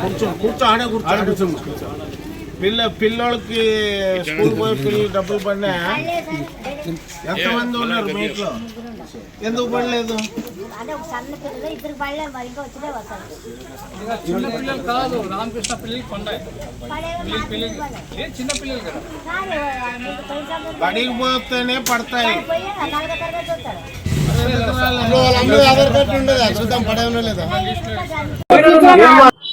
కూర్చో కూర్చో ఆడే కూర్చో పిల్ల పిల్లోళ్ళకి స్కూల్ పోయి పిల్లలు డబ్బులు పడినా ఎంతమంది ఉన్నారు మీ ఇంట్లో ఎందుకు పడలేదు అదే ఒక సన్న పిల్లలు ఇద్దరు పడలే మరి ఇంకా వచ్చినే వస్తారు చిన్న పిల్లలు కాదు రామకృష్ణ పిల్లలు కొన్నాయి పడేవో నాకు తెలియదు వాళ్ళకి. ఏ చిన్న పిల్లలు కదా కానీ మీకు పైసా ముందు బడికి పోతేనే పడతాయి పోయి నాలుగో తరగతి చూస్తారు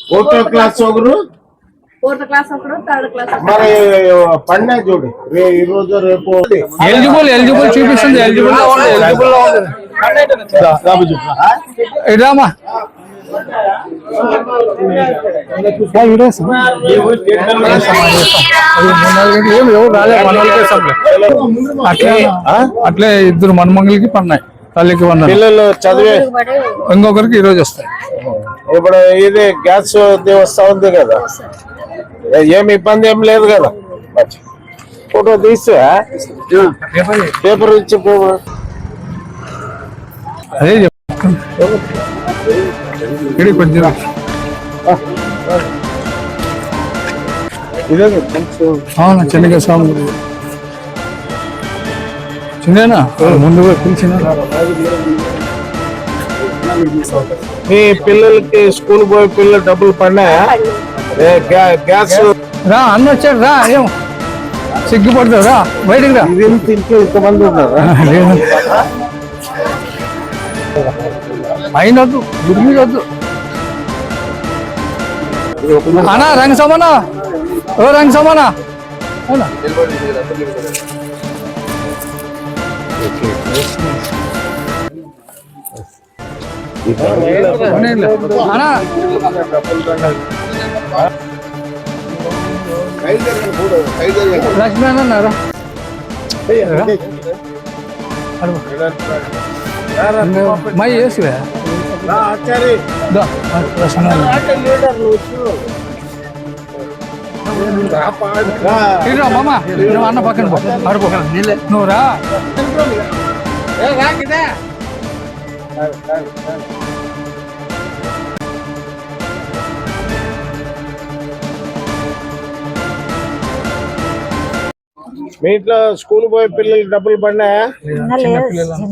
ఒకటో క్లాస్ ఒకరు ఫోర్త్ క్లాస్ థర్డ్ క్లాస్ మరి పడినా చూడు. రే ఈ రోజు రేపు ఎలిజిబుల్ ఎలిజిబుల్ చూపిస్తుంది ఎలిజిబుల్ ఎలిజిబుల్లో ఉంది. సప్లై అట్లే అట్లే ఇద్దరు మనమంగళకి పడినాయి. తల్లికి పడినాయి పిల్లలు చదివే ఇంకొకరికి ఈ రోజు వస్తాయి. ఇప్పుడు ఇది గ్యాస్ వస్తా ఉంది కదా. ఏమి ఇబ్బంది ఏం లేదు కదా. ఫోటో తీస్తే పేపర్ ఇచ్చి. అదే చెప్తాను కొంచెం ఇదే అవునా చెన్నగా స్వామి గుడి. చిన్ననా ముందుగా పిలిచిన? మీ పిల్లలకి స్కూల్ పోయే పిల్లలు డబ్బులు గ్యా- గ్యాస్? రా అన్న వచ్చాడు రా ఏం? సిగ్గుపడతావు రా బయటికి రా. ఇంట్లో ఇంతమంది ఉన్నారు. పైన వద్దు గుడి మీద వద్దు. అన్నా రంగ సమానా ఓ రంగ సమానా అవునా? అవునండి. అన్నా లక్ష్మీ అన్న అన్నారా మై వేసివే ఆచారి లక్ష్మీ అన్న ఇరా మామ నువ్వు అన్న పక్కన పో ఆడుకో నువ్వు రా మీ ఇంట్లో స్కూల్ పోయే పిల్లలు డబ్బులు పడినాయా?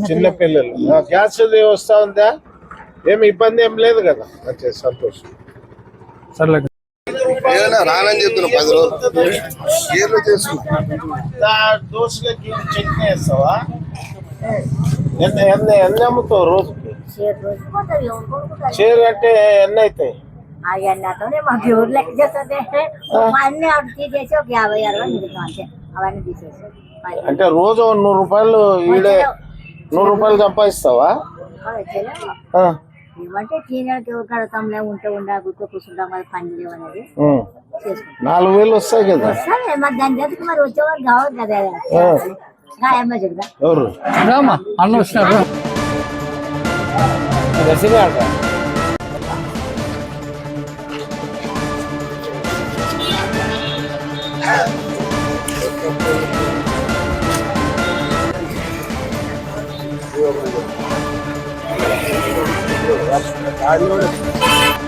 చిన్న పిల్లలు. ఆ, గ్యాస్ వస్తా ఉందా? ఏమి ఇబ్బంది ఏం లేదు కదా. సంతోషం. సర్లే. ఏదైనా రానని చెప్తున్నా పది రోజులు. గేర్లు చేసుకుంటా. దా దోశలకి చట్నీ వేస్తావా? ఎన్ని ఎన్ని ఎన్ని అమ్ముతావు రోజుకి చీర అంటే ఎన్ని అవుతాయి? అవన్నీ లెక్క చేస్తుంది? అన్ని అటు తీసేసి ఒక యాభై అరవై మిగులుతాం అంతే. అవన్నీ తీసేసి. అంటే రోజు నూరు రూపాయలు ఈడే నూరు రూపాయలు సంపాదిస్తావా? వచ్చేలేమో. ఆ, ఏమంటే చీనకి ఎవరు కడతాంలే ఉంటే ఉండా గుర్తు కూర్చుంటాం మరి పని లేవు అనేది ఉమ్. చేసుకుంటాం నాలుగు వేలు వస్తాయి కదా సరే మరి దాని దగ్గరికి మరి వచ్చేవారు కావాలి కదా గాయమ్మ చెడుగా ఎవరు రామా అన్న Gracias.